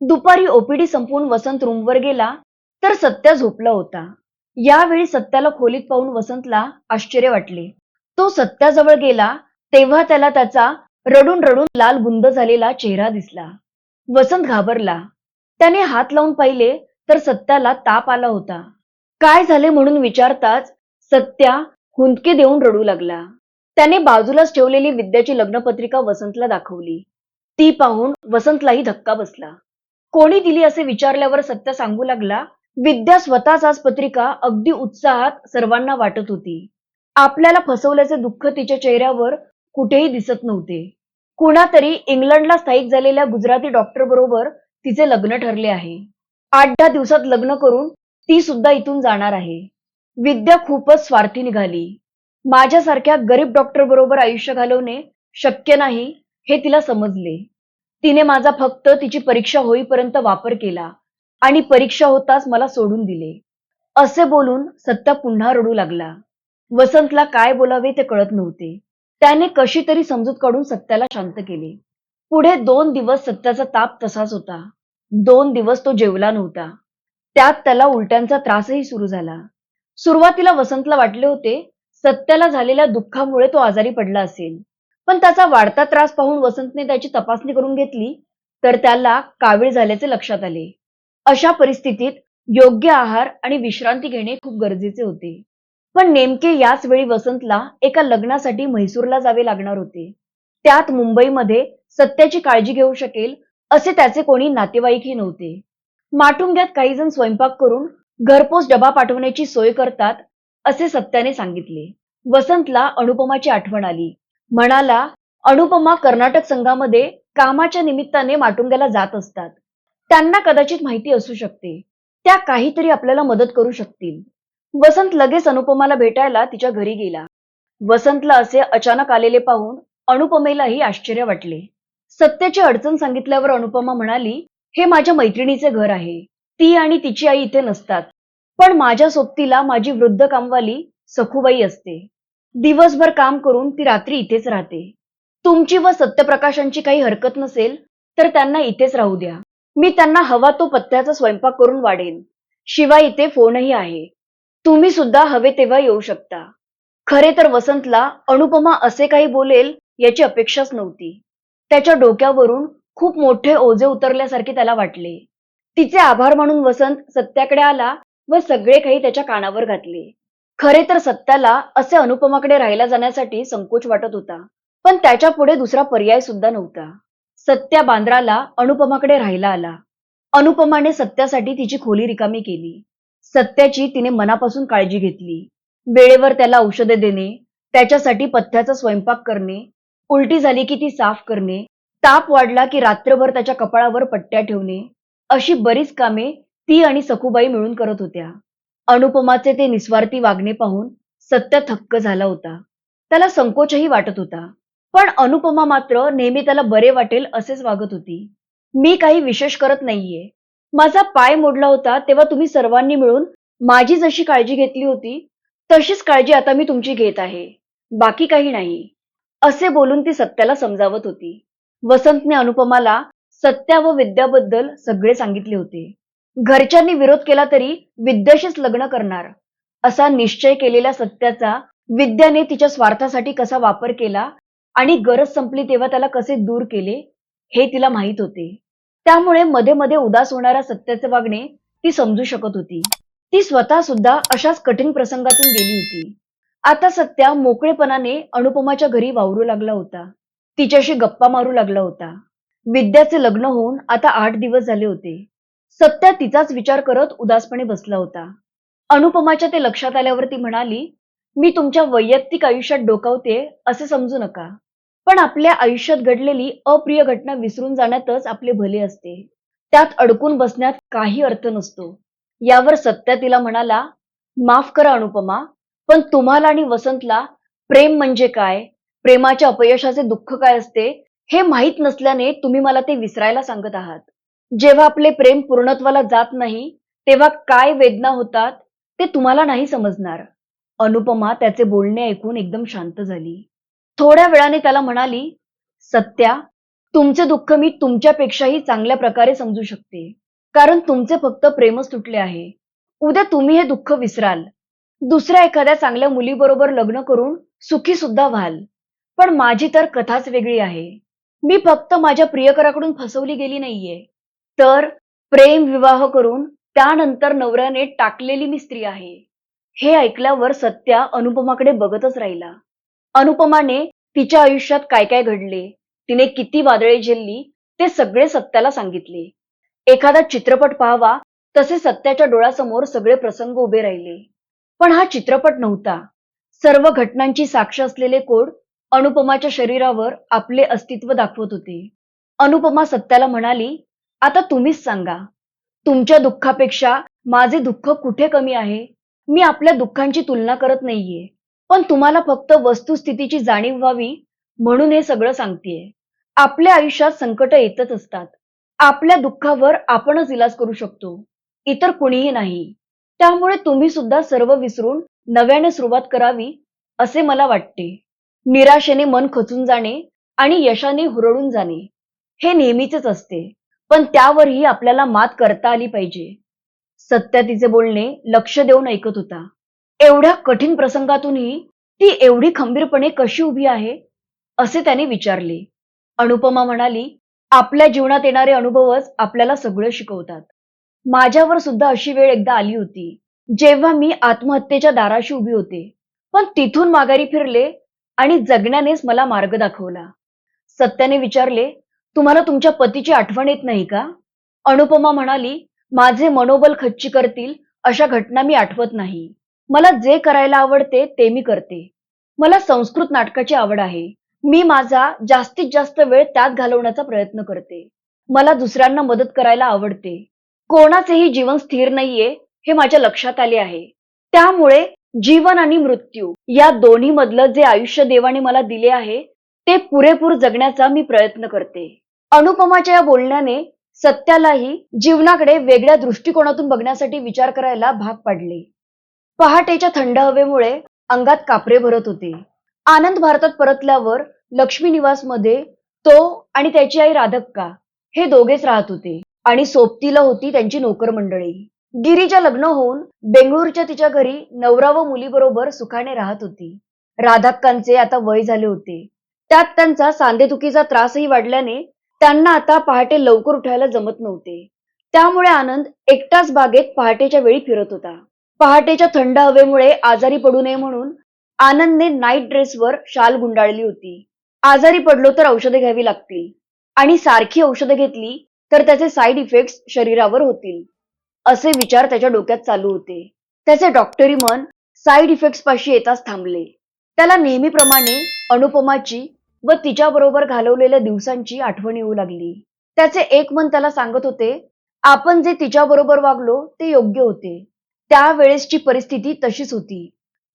दुपारी ओपीडी संपवून वसंत रूमवर गेला तर सत्या झोपला होता. यावेळी सत्याला खोलीत पाहून वसंतला आश्चर्य वाटले. तो सत्याजवळ गेला तेव्हा त्याला त्याचा रडून रडून लाल बुंद झालेला चेहरा दिसला. वसंत घाबरला. त्याने हात लावून पाहिले तर सत्याला ताप आला होता. काय झाले म्हणून विचारताच सत्या हुंदके देऊन रडू लागला. त्याने बाजूलाच ठेवलेली विद्याची लग्नपत्रिका वसंतला दाखवली. ती पाहून वसंतलाही धक्का बसला. कोणी दिली असे विचारल्यावर सत्य सांगू लागला विद्या स्वतःच आज पत्रिका अगदी उत्साहात सर्वांना वाटत होती. आपल्याला फसवल्याचे दुःख तिच्या चेहऱ्यावर कुठेही दिसत नव्हते. कुणातरी इंग्लंडला स्थायिक झालेल्या गुजराती डॉक्टर बरोबर तिचे लग्न ठरले आहे. आठ दहा दिवसात लग्न करून ती सुद्धा इथून जाणार आहे. विद्या खूपच स्वार्थी निघाली. माझ्यासारख्या गरीब डॉक्टर बरोबर आयुष्य घालवणे शक्य नाही हे तिला समजले. तिने माझा फक्त तिची परीक्षा होईपर्यंत वापर केला आणि परीक्षा होताच मला सोडून दिले. असे बोलून सत्या पुन्हा रडू लागला. वसंतला काय बोलावे ते कळत नव्हते. त्याने कशी तरी समजूत काढून सत्याला शांत केले. पुढे दोन दिवस सत्याचा ताप तसाच होता. दोन दिवस तो जेवला नव्हता. त्यात त्याला उलट्यांचा त्रासही सुरू झाला. सुरुवातीला वसंतला वाटले होते सत्याला झालेल्या दुःखामुळे तो आजारी पडला असेल. पण त्याचा वाढता त्रास पाहून वसंतने त्याची तपासणी करून घेतली तर त्याला कावीळ झाल्याचे लक्षात आले. अशा परिस्थितीत योग्य आहार आणि विश्रांती घेणे खूप गरजेचे होते. पण नेमके याच वेळी वसंतला एका लग्नासाठी म्हैसूरला जावे लागणार होते. त्यात मुंबईमध्ये सत्याची काळजी घेऊ शकेल असे त्याचे कोणी नातेवाईकही नव्हते. माटुंग्यात काही जण स्वयंपाक करून घरपोच डबा पाठवण्याची सोय करतात असे सत्याने सांगितले. वसंतला अनुपमाची आठवण आली. म्हणाला अनुपमा कर्नाटक संघामध्ये कामाच्या निमित्ताने माटुंग्याला जात असतात. त्यांना कदाचित माहिती असू शकते. त्या काहीतरी आपल्याला मदत करू शकतील. वसंत लगेच अनुपमाला भेटायला तिच्या घरी गेला. वसंतला असे अचानक आलेले पाहून अनुपमेलाही आश्चर्य वाटले. सत्याची अडचण सांगितल्यावर अनुपमा म्हणाली हे माझ्या मैत्रिणीचे घर आहे. ती आणि तिची आई इथे नसतात. पण माझ्या सोबतीला माझी वृद्ध कामवाली सखूबाई असते. दिवसभर काम करून ती रात्री इथेच राहते. तुमची व सत्यप्रकाशांची काही हरकत नसेल तर त्यांना इथेच राहू द्या. मी त्यांना हवा तो पत्त्याचा स्वयंपाक करून वाढेन. शिवाय इथे फोनही आहे. तुम्ही सुद्धा हवे तेव्हा येऊ शकता. खरे तर वसंतला अनुपमा असे काही बोलेल याची अपेक्षाच नव्हती. त्याच्या डोक्यावरून खूप मोठे ओझे उतरल्यासारखे त्याला वाटले. तिचे आभार मानून वसंत सत्याकडे आला व सगळे काही त्याच्या कानावर घातले. खरे तर सत्याला असे अनुपमाकडे राहायला जाण्यासाठी संकोच वाटत होता. पण त्याच्या पुढे दुसरा पर्याय सुद्धा नव्हता. सत्या बांद्राला अनुपमाकडे राहायला आला. अनुपमाने सत्यासाठी तिची खोली रिकामी केली. सत्याची तिने मनापासून काळजी घेतली. वेळेवर त्याला औषधे देणे त्याच्यासाठी पथ्याचा स्वयंपाक करणे उलटी झाली की ती साफ करणे ताप वाढला की रात्रभर त्याच्या कपाळावर पट्ट्या ठेवणे अशी बरीच कामे ती आणि सखूबाई मिळून करत होत्या. अनुपमाचे ते निस्वार्थी वागणे पाहून सत्य थक्क झाला होता. त्याला संकोचही वाटत होता. पण अनुपमा मात्र नेहमी त्याला बरे वाटेल असेच वागत होती. मी काही विशेष करत नाहीये. माझा पाय मोडला होता तेव्हा तुम्ही सर्वांनी मिळून माझी जशी काळजी घेतली होती तशीच काळजी आता मी तुमची घेत आहे. बाकी काही नाही. असे बोलून ती सत्याला समजावत होती. वसंतने अनुपमाला सत्या व विद्याबद्दल सगळे सांगितले होते. घरच्यांनी विरोध केला तरी विद्याशीच लग्न करणार. असा निश्चय केलेल्या सत्याचा विद्याने तिच्या स्वार्थासाठी कसा वापर केला आणि गरज संपली तेव्हा त्याला कसे दूर केले हे तिला माहीत होते. त्यामुळे मध्ये मध्ये उदास होणाऱ्या सत्याचे वागणे ती समजू शकत होती. ती स्वतः सुद्धा अशाच कठीण प्रसंगातून गेली होती. आता सत्या मोकळेपणाने अनुपमाच्या घरी वावरू लागला होता. तिच्याशी गप्पा मारू लागला होता. विद्याचे लग्न होऊन आता आठ दिवस झाले होते. सत्या तिचाच विचार करत उदासपणे बसला होता. अनुपमाच्या ते लक्षात आल्यावर ती म्हणाली मी तुमच्या वैयक्तिक आयुष्यात डोकावते असे समजू नका. पण आपल्या आयुष्यात घडलेली अप्रिय घटना विसरून जाण्यातच आपले भले असते. त्यात अडकून बसण्यात काही अर्थ नसतो. यावर सत्या तिला म्हणाला माफ करा अनुपमा पण तुम्हाला आणि वसंतला प्रेम म्हणजे काय? प्रेमाच्या अपयशाचे दुःख काय असते? हे माहीत नसल्याने तुम्ही मला ते विसरायला सांगत आहात. जेव्हा आपले प्रेम पूर्णत्वाला जात नाही तेव्हा काय वेदना होतात ते तुम्हाला नाही समजणार. अनुपमा त्याचे बोलणे ऐकून एकदम शांत झाली. थोड्या वेळाने त्याला म्हणाली सत्या तुमचे दुःख मी तुमच्यापेक्षाही चांगल्या प्रकारे समजू शकते. कारण तुमचे फक्त प्रेमच तुटले आहे. उद्या तुम्ही हे दुःख विसराल. दुसऱ्या एखाद्या चांगल्या मुलीबरोबर लग्न करून सुखी सुद्धा व्हाल. पण माझी तर कथाच वेगळी आहे. मी फक्त माझ्या प्रियकराकडून फसवली गेली नाहीये. तर प्रेम विवाह करून त्यानंतर नवऱ्याने टाकलेली मी स्त्री आहे. हे ऐकल्यावर सत्या अनुपमाकडे बघतच राहिला. अनुपमाने तिच्या आयुष्यात काय काय घडले तिने किती वादळे झेलली ते सगळे सत्याला सांगितले. एखादा चित्रपट पाहावा तसे सत्याच्या डोळ्यासमोर सगळे प्रसंग उभे राहिले. पण हा चित्रपट नव्हता. सर्व घटनांची साक्ष असलेले कोड अनुपमाच्या शरीरावर आपले अस्तित्व दाखवत होते. अनुपमा सत्याला म्हणाली आता तुम्हीच सांगा तुमच्या दुःखापेक्षा माझे दुःख कुठे कमी आहे? मी आपल्या दुःखांची तुलना करत नाहीये पण तुम्हाला फक्त वस्तुस्थितीची जाणीव व्हावी म्हणून हे सगळं सांगतेय. आपल्या आयुष्यात संकट येतच असतात. आपल्या दुःखावर आपणच इलाज करू शकतो. इतर कुणीही नाही. त्यामुळे तुम्ही सुद्धा सर्व विसरून नव्याने सुरुवात करावी असे मला वाटते. निराशेने मन खचून जाणे आणि यशाने हुरळून जाणे. हे नेहमीचेच असते. पण त्यावरही आपल्याला मात करता आली पाहिजे. सत्या तिचे बोलणे लक्ष देऊन ऐकत होता. एवढ्या कठीण प्रसंगातूनही ती एवढी खंबीरपणे कशी उभी आहे असे त्याने विचारले. अनुपमा म्हणाली आपल्या जीवनात येणारे अनुभवच आपल्याला सगळं शिकवतात. माझ्यावर सुद्धा अशी वेळ एकदा आली होती जेव्हा मी आत्महत्येच्या दाराशी उभी होते. पण तिथून माघारी फिरले आणि जगण्यानेच मला मार्ग दाखवला. सत्याने विचारले तुम्हाला तुमच्या पतीची आठवण येत नाही का? अनुपमा म्हणाली माझे मनोबल खच्ची करतील अशा घटना मी आठवत नाही. मला जे करायला आवडते ते मी करते. मला संस्कृत नाटकाची आवड आहे. मी माझा जास्तीत जास्त वेळ त्यात घालवण्याचा प्रयत्न करते. मला दुसऱ्यांना मदत करायला आवडते. कोणाचेही जीवन स्थिर नाहीये हे माझ्या लक्षात आले आहे. त्यामुळे जीवन आणि मृत्यू या दोन्ही मधलं जे आयुष्य देवाने मला दिले आहे ते पुरेपूर जगण्याचा मी प्रयत्न करते. अनुपमाच्या या बोलण्याने सत्यालाही जीवनाकडे वेगळ्या दृष्टिकोनातून बघण्यासाठी विचार करायला भाग पाडले. पहाटेच्या थंड हवेमुळे अंगात कापरे भरत होते. आनंद भारतात परतल्यावर लक्ष्मी निवासमध्ये तो आणि त्याची आई राधक्का हे दोघेच राहत होते आणि सोबतीला होती त्यांची नोकर मंडळी. गिरीच्या लग्न होऊन बेंगळूरच्या तिच्या घरी नवरा व मुलीबरोबर सुखाने राहत होती. राधाक्कांचे आता वय झाले होते. त्यात त्यांचा सांधेदुखीचा त्रासही वाढल्याने त्यांना आता पहाटे लवकर उठायला जमत नव्हते. त्यामुळे आनंद एकटाच बागेत पहाटेच्या वेळी फिरत होता. पहाटेच्या थंड हवेमुळे आजारी पडू नये म्हणून आनंदने नाईट ड्रेसवर शाल गुंडाळली होती. आजारी पडलो तर औषधे घ्यावी लागतील. आणि सारखी औषधं घेतली तर त्याचे साईड इफेक्ट्स शरीरावर होतील. असे विचार त्याच्या डोक्यात चालू होते. त्याचे डॉक्टरी मन साईड इफेक्ट्स पाशी येताच थांबले. त्याला नेहमीप्रमाणे अनुपमाची व तिच्याबरोबर घालवलेल्या दिवसांची आठवण येऊ लागली. त्याचे एक मन त्याला सांगत होते आपण जे तिच्याबरोबर वागलो ते योग्य होते. त्यावेळेसची परिस्थिती तशीच होती.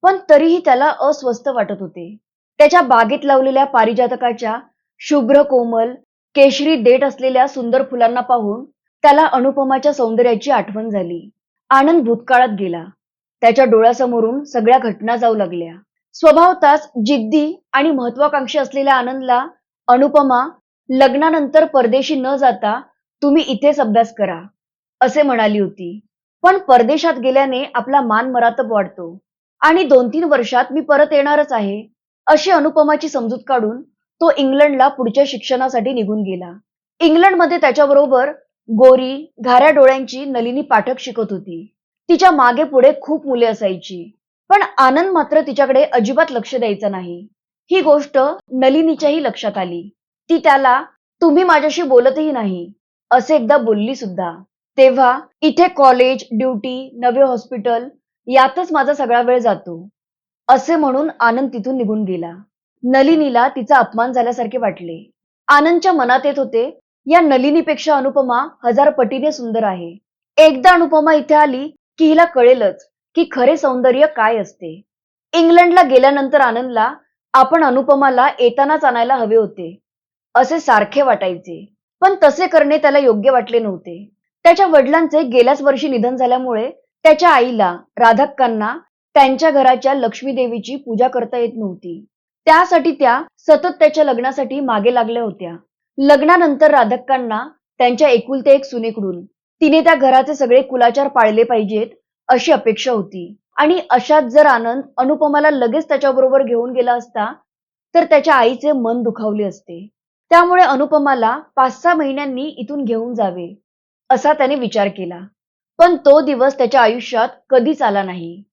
पण तरीही त्याला अस्वस्थ वाटत होते. त्याच्या बागेत लावलेल्या पारिजातकाच्या शुभ्र कोमल केशरी देठ असलेल्या सुंदर फुलांना पाहून त्याला अनुपमाच्या सौंदर्याची आठवण झाली. आनंद भूतकाळात गेला. त्याच्या डोळ्यासमोरून सगळ्या घटना जाऊ लागल्या. स्वभावताच जिद्दी आणि महत्वाकांक्षी असलेल्या आनंदला अनुपमा लग्नानंतर परदेशी न जाता तुम्ही इथेच अभ्यास करा असे म्हणाली होती. पण परदेशात गेल्याने आपला मान मरातप वाढतो आणि दोन तीन वर्षात मी परत येणारच आहे अशी अनुपमाची समजूत काढून तो इंग्लंडला पुढच्या शिक्षणासाठी निघून गेला. इंग्लंडमध्ये त्याच्याबरोबर गोरी घाऱ्या डोळ्यांची नलिनी पाठक शिकत होती. तिच्यामागे पुढे खूप मुले असायची. पण आनंद मात्र तिच्याकडे अजिबात लक्ष द्यायचं नाही. ही गोष्ट नलिनीच्याही लक्षात आली. ती त्याला तुम्ही माझ्याशी बोलतही नाही. असे एकदा बोलली सुद्धा. तेव्हा इथे कॉलेज ड्युटी नवे हॉस्पिटल यातच माझा सगळा वेळ जातो. असे म्हणून आनंद तिथून निघून गेला. नलिनीला तिचा अपमान झाल्यासारखे वाटले. आनंदच्या मनात येत होते या नलिनीपेक्षा अनुपमा हजार पटीने सुंदर आहे. एकदा अनुपमा इथे आली की हिला कळेलच. की खरे सौंदर्य काय असते? इंग्लंडला गेल्यानंतर आनंदला आपण अनुपमाला येतानाच आणायला हवे होते. असे सारखे वाटायचे. पण तसे करणे त्याला योग्य वाटले नव्हते. त्याच्या वडिलांचे गेल्याच वर्षी निधन झाल्यामुळे त्याच्या आईला राधक्कांना त्यांच्या घराच्या लक्ष्मी देवीची पूजा करता येत नव्हती. त्यासाठी त्या सतत त्याच्या लग्नासाठी मागे लागल्या होत्या. लग्नानंतर राधक्कांना त्यांच्या एकुलते एक सुनेकडून तिने त्या घराचे सगळे कुलाचार पाळले पाहिजेत अशी अपेक्षा होती. आणि अशात जर आनंद अनुपमाला लगेच त्याच्याबरोबर घेऊन गेला असता तर त्याच्या आईचे मन दुखावले असते. त्यामुळे अनुपमाला पाच सहा महिन्यांनी इथून घेऊन जावे असा त्याने विचार केला. पण तो दिवस त्याच्या आयुष्यात कधीच आला नाही.